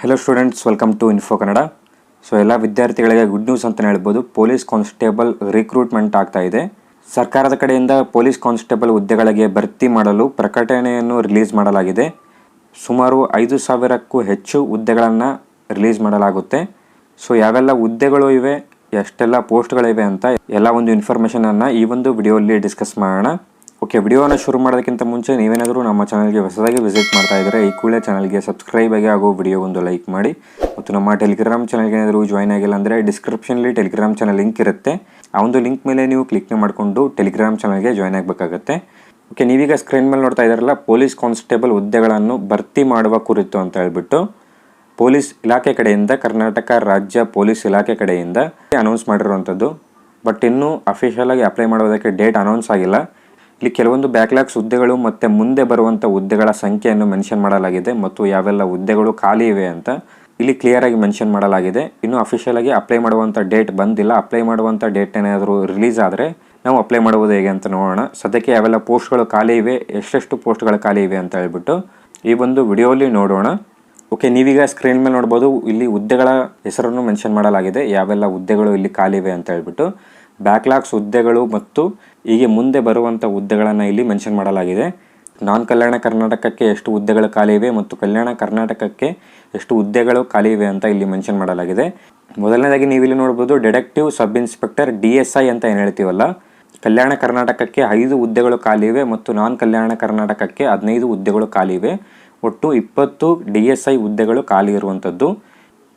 Hello students welcome to info Kannada so ಎಲ್ಲ ವಿದ್ಯಾರ್ಥಿಗಳಿಗೆ good news ಅಂತಲೇ ಹೇಳ್ಬೋದು. ಪೊಲೀಸ್ ಕಾನ್ಸ್ಟೇಬಲ್ ರಿಕ್ರೂಟ್ಮೆಂಟ್ ಆಗ್ತಾ ಇದೆ. ಸರ್ಕಾರದ ಕಡೆಯಿಂದ ಪೊಲೀಸ್ ಕಾನ್ಸ್ಟೇಬಲ್ ಹುದ್ದೆಗಳಿಗೆ ಭರ್ತಿ ಮಾಡಲು ಪ್ರಕಟಣೆಯನ್ನು ರಿಲೀಸ್ ಮಾಡಲಾಗಿದೆ. ಸುಮಾರು ಐದು ಸಾವಿರಕ್ಕೂ ಹೆಚ್ಚು ಹುದ್ದೆಗಳನ್ನು ರಿಲೀಸ್ ಮಾಡಲಾಗುತ್ತೆ. ಸೊ ಯಾವೆಲ್ಲ ಹುದ್ದೆಗಳು ಇವೆ, ಎಷ್ಟೆಲ್ಲ ಪೋಸ್ಟ್ಗಳಿವೆ ಅಂತ ಎಲ್ಲ ಒಂದು ಇನ್ಫಾರ್ಮೇಷನನ್ನು ಈ ಒಂದು ವಿಡಿಯೋಲ್ಲಿ ಡಿಸ್ಕಸ್ ಮಾಡೋಣ. ಓಕೆ ವಿಡಿಯೋನ ಶುರು ಮಾಡೋದಕ್ಕಿಂತ ಮುಂಚೆ ನೀವೇನಾದರೂ ನಮ್ಮ ಚಾನಲ್ಗೆ ಹೊಸದಾಗಿ ವಿಸಿಟ್ ಮಾಡ್ತಾ ಇದ್ದರೆ ಈ ಕೂಡಲೇ ಚಾನಲ್ಗೆ ಸಬ್ಸ್ಕ್ರೈಬ್ ಆಗಿ ಹಾಗೂ ವಿಡಿಯೋ ಒಂದು ಲೈಕ್ ಮಾಡಿ. ಮತ್ತು ನಮ್ಮ ಟೆಲಿಗ್ರಾಮ್ ಚಾನಲ್ಗೆ ಏನಾದರೂ ಜಾಯ್ನ್ ಆಗಿಲ್ಲ ಅಂದರೆ ಡಿಸ್ಕ್ರಿಪ್ಷನ್ಲಿ ಟೆಲಿಗ್ರಾಮ್ ಚಾನಲ್ ಲಿಂಕ್ ಇರುತ್ತೆ. ಆ ಒಂದು ಲಿಂಕ್ ಮೇಲೆ ನೀವು ಕ್ಲಿಕ್ ಮಾಡಿಕೊಂಡು ಟೆಲಿಗ್ರಾಮ್ ಚಾನಲ್ಗೆ ಜಾಯ್ನ್ ಆಗಬೇಕಾಗತ್ತೆ. ಓಕೆ ನೀವೀಗ ಸ್ಕ್ರೀನ್ ಮೇಲೆ ನೋಡ್ತಾ ಇದ್ದಾರಲ್ಲ ಪೊಲೀಸ್ ಕಾನ್ಸ್ಟೇಬಲ್ ಹುದ್ದೆಗಳನ್ನು ಭರ್ತಿ ಮಾಡುವ ಕುರಿತು ಅಂತ ಹೇಳ್ಬಿಟ್ಟು ಪೊಲೀಸ್ ಇಲಾಖೆ ಕಡೆಯಿಂದ, ಕರ್ನಾಟಕ ರಾಜ್ಯ ಪೊಲೀಸ್ ಇಲಾಖೆ ಕಡೆಯಿಂದ ಅನೌನ್ಸ್ ಮಾಡಿರುವಂಥದ್ದು. ಬಟ್ ಇನ್ನೂ ಅಫಿಷಿಯಲಾಗಿ ಅಪ್ಲೈ ಮಾಡೋದಕ್ಕೆ ಡೇಟ್ ಅನೌನ್ಸ್ ಆಗಿಲ್ಲ. ಇಲ್ಲಿ ಕೆಲವೊಂದು ಬ್ಯಾಕ್ಲಾಗ್ಸ್ ಹುದ್ದೆಗಳು ಮತ್ತು ಮುಂದೆ ಬರುವಂಥ ಹುದ್ದೆಗಳ ಸಂಖ್ಯೆಯನ್ನು ಮೆನ್ಷನ್ ಮಾಡಲಾಗಿದೆ ಮತ್ತು ಯಾವೆಲ್ಲ ಹುದ್ದೆಗಳು ಖಾಲಿ ಇವೆ ಅಂತ ಇಲ್ಲಿ ಕ್ಲಿಯರ್ ಆಗಿ ಮೆನ್ಷನ್ ಮಾಡಲಾಗಿದೆ. ಇನ್ನು ಅಫಿಷಿಯಲಾಗಿ ಅಪ್ಲೈ ಮಾಡುವಂಥ ಡೇಟ್ ಬಂದಿಲ್ಲ. ಅಪ್ಲೈ ಮಾಡುವಂಥ ಡೇಟ್ ಏನಾದರೂ ರಿಲೀಸ್ ಆದರೆ ನಾವು ಅಪ್ಲೈ ಮಾಡುವುದು ಹೇಗೆ ಅಂತ ನೋಡೋಣ. ಸದ್ಯಕ್ಕೆ ಯಾವೆಲ್ಲ ಪೋಸ್ಟ್ಗಳು ಖಾಲಿ ಇವೆ, ಎಷ್ಟೆಷ್ಟು ಪೋಸ್ಟ್ಗಳು ಖಾಲಿ ಇವೆ ಅಂತ ಹೇಳ್ಬಿಟ್ಟು ಈ ಒಂದು ವಿಡಿಯೋಲಿ ನೋಡೋಣ. ಓಕೆ ನೀವೀಗ ಸ್ಕ್ರೀನ್ ಮೇಲೆ ನೋಡ್ಬೋದು. ಇಲ್ಲಿ ಹುದ್ದೆಗಳ ಹೆಸರನ್ನು ಮೆನ್ಷನ್ ಮಾಡಲಾಗಿದೆ. ಯಾವೆಲ್ಲ ಹುದ್ದೆಗಳು ಇಲ್ಲಿ ಖಾಲಿ ಇವೆ ಅಂತ ಹೇಳ್ಬಿಟ್ಟು. ಬ್ಯಾಕ್ಲಾಗ್ಸ್ ಹುದ್ದೆಗಳು ಮತ್ತು ಹೀಗೆ ಮುಂದೆ ಬರುವಂಥ ಹುದ್ದೆಗಳನ್ನು ಇಲ್ಲಿ ಮೆನ್ಷನ್ ಮಾಡಲಾಗಿದೆ. ನಾನ್ ಕಲ್ಯಾಣ ಕರ್ನಾಟಕಕ್ಕೆ ಎಷ್ಟು ಹುದ್ದೆಗಳು ಖಾಲಿ ಇವೆ ಮತ್ತು ಕಲ್ಯಾಣ ಕರ್ನಾಟಕಕ್ಕೆ ಎಷ್ಟು ಹುದ್ದೆಗಳು ಖಾಲಿ ಇವೆ ಅಂತ ಇಲ್ಲಿ ಮೆನ್ಷನ್ ಮಾಡಲಾಗಿದೆ. ಮೊದಲನೇದಾಗಿ ನೀವು ಇಲ್ಲಿ ನೋಡ್ಬೋದು detective sub inspector D S I ಅಂತ ಏನು ಹೇಳ್ತೀವಲ್ಲ? ಕಲ್ಯಾಣ ಕರ್ನಾಟಕಕ್ಕೆ ಐದು ಹುದ್ದೆಗಳು ಖಾಲಿ ಇವೆ ಮತ್ತು ನಾನ್ ಕಲ್ಯಾಣ ಕರ್ನಾಟಕಕ್ಕೆ ಹದಿನೈದು ಹುದ್ದೆಗಳು ಖಾಲಿ ಇವೆ ಒಟ್ಟು ಇಪ್ಪತ್ತು ಡಿ ಎಸ್ ಐ ಹುದ್ದೆಗಳು ಖಾಲಿ ಇರುವಂಥದ್ದು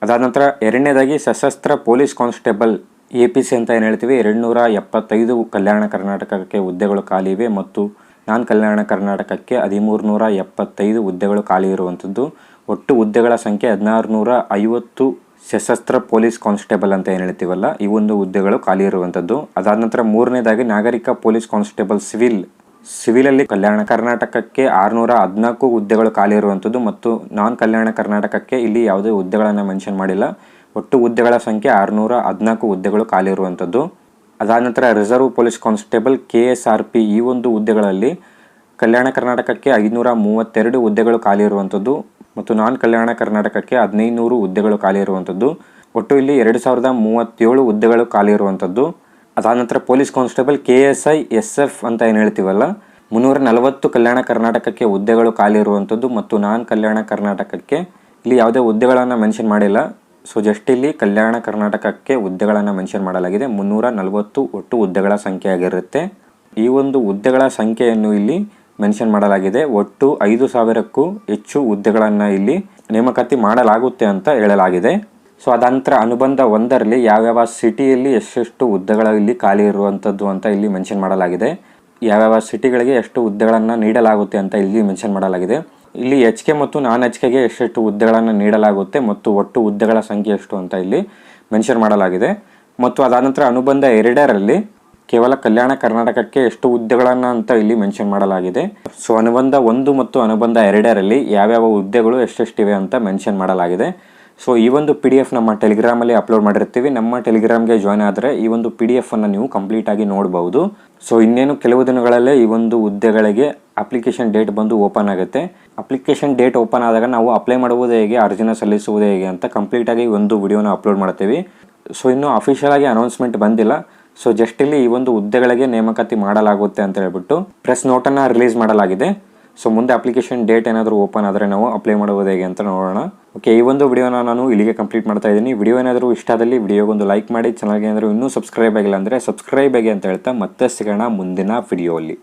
ಅದಾದ ನಂತರ ಎರಡನೇದಾಗಿ ಸಶಸ್ತ್ರ police constable A P C ಅಂತ ಏನು ಹೇಳ್ತೀವಿ? ಎರಡು ನೂರ ಎಪ್ಪತ್ತೈದು ಕಲ್ಯಾಣ ಕರ್ನಾಟಕಕ್ಕೆ ಹುದ್ದೆಗಳು ಖಾಲಿ ಇವೆ ಮತ್ತು ನಾನ್ ಕಲ್ಯಾಣ ಕರ್ನಾಟಕಕ್ಕೆ ಹದಿಮೂರು ನೂರ ಎಪ್ಪತ್ತೈದು ಹುದ್ದೆಗಳು ಖಾಲಿ ಇರುವಂಥದ್ದು. ಒಟ್ಟು ಹುದ್ದೆಗಳ ಸಂಖ್ಯೆ ಹದಿನಾರು ನೂರ ಐವತ್ತು ಸಶಸ್ತ್ರ ಪೊಲೀಸ್ ಕಾನ್ಸ್ಟೇಬಲ್ ಅಂತ ಏನು ಹೇಳ್ತೀವಲ್ಲ, ಈ ಒಂದು ಹುದ್ದೆಗಳು ಖಾಲಿ ಇರುವಂಥದ್ದು. ಅದಾದ ನಂತರ ಮೂರನೇದಾಗಿ ನಾಗರಿಕ ಪೊಲೀಸ್ ಕಾನ್ಸ್ಟೇಬಲ್ ಸಿವಿಲ್. ಸಿವಿಲಲ್ಲಿ ಕಲ್ಯಾಣ ಕರ್ನಾಟಕಕ್ಕೆ ಆರುನೂರ ಹದಿನಾಲ್ಕು ಹುದ್ದೆಗಳು ಖಾಲಿ ಇರುವಂಥದ್ದು ಮತ್ತು ನಾನ್ ಕಲ್ಯಾಣ ಕರ್ನಾಟಕಕ್ಕೆ ಇಲ್ಲಿ ಯಾವುದೇ ಹುದ್ದೆಗಳನ್ನು ಮೆನ್ಷನ್ ಮಾಡಿಲ್ಲ. ಒಟ್ಟು ಹುದ್ದೆಗಳ ಸಂಖ್ಯೆ ಆರುನೂರ ಹದಿನಾಲ್ಕು ಹುದ್ದೆಗಳು ಖಾಲಿ ಇರುವಂಥದ್ದು ಅದಾದ ನಂತರ reserve police constable K S R P ಈ ಒಂದು ಹುದ್ದೆಗಳಲ್ಲಿ ಕಲ್ಯಾಣ ಕರ್ನಾಟಕಕ್ಕೆ ಐನೂರ ಮೂವತ್ತೆರಡು ಹುದ್ದೆಗಳು ಖಾಲಿ ಇರುವಂಥದ್ದು ಮತ್ತು ನಾನ್ ಕಲ್ಯಾಣ ಕರ್ನಾಟಕಕ್ಕೆ ಹದಿನೈದುನೂರು ಹುದ್ದೆಗಳು ಖಾಲಿ ಇರುವಂಥದ್ದು ಒಟ್ಟು ಇಲ್ಲಿ ಎರಡು ಸಾವಿರದ ಮೂವತ್ತೇಳು ಹುದ್ದೆಗಳು ಖಾಲಿ ಇರುವಂಥದ್ದು ಅದಾದ ನಂತರ police constable K S I, S F ಅಂತ ಏನು ಹೇಳ್ತೀವಲ್ಲ, ಮುನ್ನೂರ ನಲವತ್ತು ಕಲ್ಯಾಣ ಕರ್ನಾಟಕಕ್ಕೆ ಹುದ್ದೆಗಳು ಖಾಲಿ ಇರುವಂಥದ್ದು ಮತ್ತು ನಾನ್ ಕಲ್ಯಾಣ ಕರ್ನಾಟಕಕ್ಕೆ ಇಲ್ಲಿ ಯಾವುದೇ ಹುದ್ದೆಗಳನ್ನು ಮೆನ್ಷನ್ ಮಾಡಿಲ್ಲ. ಸೊ ಜಸ್ಟ್ ಇಲ್ಲಿ ಕಲ್ಯಾಣ ಕರ್ನಾಟಕಕ್ಕೆ ಹುದ್ದೆಗಳನ್ನು ಮೆನ್ಷನ್ ಮಾಡಲಾಗಿದೆ. ಮುನ್ನೂರ ನಲವತ್ತು ಒಟ್ಟು ಹುದ್ದೆಗಳ ಸಂಖ್ಯೆ ಆಗಿರುತ್ತೆ. ಈ ಒಂದು ಹುದ್ದೆಗಳ ಸಂಖ್ಯೆಯನ್ನು ಇಲ್ಲಿ ಮೆನ್ಷನ್ ಮಾಡಲಾಗಿದೆ. ಒಟ್ಟು ಐದು ಸಾವಿರಕ್ಕೂ ಹೆಚ್ಚು ಹುದ್ದೆಗಳನ್ನು ಇಲ್ಲಿ ನೇಮಕಾತಿ ಮಾಡಲಾಗುತ್ತೆ ಅಂತ ಹೇಳಲಾಗಿದೆ. ಸೊ ಅದಂತರ ಅನುಬಂಧ ಒಂದರಲ್ಲಿ ಯಾವ್ಯಾವ ಸಿಟಿಯಲ್ಲಿ ಎಷ್ಟೆಷ್ಟು ಹುದ್ದೆಗಳು ಇಲ್ಲಿ ಖಾಲಿ ಇರುವಂಥದ್ದು ಅಂತ ಇಲ್ಲಿ ಮೆನ್ಷನ್ ಮಾಡಲಾಗಿದೆ. ಯಾವ್ಯಾವ ಸಿಟಿಗಳಿಗೆ ಎಷ್ಟು ಹುದ್ದೆಗಳನ್ನು ನೀಡಲಾಗುತ್ತೆ ಅಂತ ಇಲ್ಲಿ ಮೆನ್ಷನ್ ಮಾಡಲಾಗಿದೆ. ಇಲ್ಲಿ ಎಚ್ ಕೆ ಮತ್ತು ನಾನ್ ಎಚ್ ಕೆಗೆ ಎಷ್ಟೆಷ್ಟು ಹುದ್ದೆಗಳನ್ನು ನೀಡಲಾಗುತ್ತೆ ಮತ್ತು ಒಟ್ಟು ಹುದ್ದೆಗಳ ಸಂಖ್ಯೆ ಎಷ್ಟು ಅಂತ ಇಲ್ಲಿ ಮೆನ್ಷನ್ ಮಾಡಲಾಗಿದೆ. ಮತ್ತು ಅದಾದ ನಂತರ ಅನುಬಂಧ ಎರಡರಲ್ಲಿ ಕೇವಲ ಕಲ್ಯಾಣ ಕರ್ನಾಟಕಕ್ಕೆ ಎಷ್ಟು ಹುದ್ದೆಗಳನ್ನು ಅಂತ ಇಲ್ಲಿ ಮೆನ್ಷನ್ ಮಾಡಲಾಗಿದೆ. ಸೊ ಅನುಬಂಧ ಒಂದು ಮತ್ತು ಅನುಬಂಧ ಎರಡರಲ್ಲಿ ಯಾವ್ಯಾವ ಹುದ್ದೆಗಳು ಎಷ್ಟೆಷ್ಟಿವೆ ಅಂತ ಮೆನ್ಷನ್ ಮಾಡಲಾಗಿದೆ. ಸೊ ಈ ಒಂದು ಪಿ ಡಿ ಎಫ್ ನಮ್ಮ ಟೆಲಿಗ್ರಾಮಲ್ಲಿ ಅಪ್ಲೋಡ್ ಮಾಡಿರ್ತೀವಿ. ನಮ್ಮ ಟೆಲಿಗ್ರಾಮ್ಗೆ ಜಾಯ್ನ್ ಆದರೆ ಈ ಒಂದು ಪಿ ಡಿ ಎಫನ್ನು ನೀವು ಕಂಪ್ಲೀಟಾಗಿ ನೋಡಬಹುದು ಸೊ ಇನ್ನೇನು ಕೆಲವು ದಿನಗಳಲ್ಲೇ ಈ ಒಂದು ಹುದ್ದೆಗಳಿಗೆ ಅಪ್ಲಿಕೇಶನ್ ಡೇಟ್ ಬಂದು ಓಪನ್ ಆಗುತ್ತೆ. ಅಪ್ಲಿಕೇಶನ್ ಡೇಟ್ ಓಪನ್ ಆದಾಗ ನಾವು ಅಪ್ಲೈ ಮಾಡುವುದು ಹೇಗೆ, ಅರ್ಜಿನ ಸಲ್ಲಿಸುವುದು ಹೇಗೆ ಅಂತ ಕಂಪ್ಲೀಟಾಗಿ ಒಂದು ವಿಡಿಯೋನ ಅಪ್ಲೋಡ್ ಮಾಡ್ತೀವಿ. ಸೊ ಇನ್ನು ಅಫಿಷಿಯಲ್ ಆಗಿ ಅನೌನ್ಸ್ಮೆಂಟ್ ಬಂದಿಲ್ಲ. ಸೊ ಜಸ್ಟ್ ಇಲ್ಲಿ ಈ ಒಂದು ಹುದ್ದೆಗಳಿಗೆ ನೇಮಕಾತಿ ಮಾಡಲಾಗುತ್ತೆ ಅಂತ ಹೇಳ್ಬಿಟ್ಟು ಪ್ರೆಸ್ ನೋಟನ್ನು ರಿಲೀಸ್ ಮಾಡಲಾಗಿದೆ. ಸೊ ಮುಂದೆ ಅಪ್ಲಿಕೇಶನ್ ಡೇಟ್ ಏನಾದರೂ ಓಪನ್ ಆದರೆ ನಾವು ಅಪ್ಲೈ ಮಾಡುವುದು ಹೇಗೆ ಅಂತ ನೋಡೋಣ. ಓಕೆ ಈ ಒಂದು ವಿಡಿಯೋನ ನಾನು ಇಲ್ಲಿಗೆ ಕಂಪ್ಲೀಟ್ ಮಾಡ್ತಾ ಇದ್ದೀನಿ. ವಿಡಿಯೋ ಏನಾದರೂ ಇಷ್ಟ ಆದಲ್ಲಿ ವಿಡಿಯೋಗೊಂದು ಲೈಕ್ ಮಾಡಿ ಚಾನಲ್ಗೆ ಏನಾದರೂ ಇನ್ನೂ ಸಬ್ಸ್ಕ್ರೈಬ್ ಆಗಿಲ್ಲ ಅಂದರೆ ಸಬ್ಸ್ಕ್ರೈಬ್ ಆಗಿ ಅಂತ ಹೇಳ್ತಾ ಮತ್ತೆ ಸಿಗೋಣ ಮುಂದಿನ ವಿಡಿಯೋಲ್ಲಿ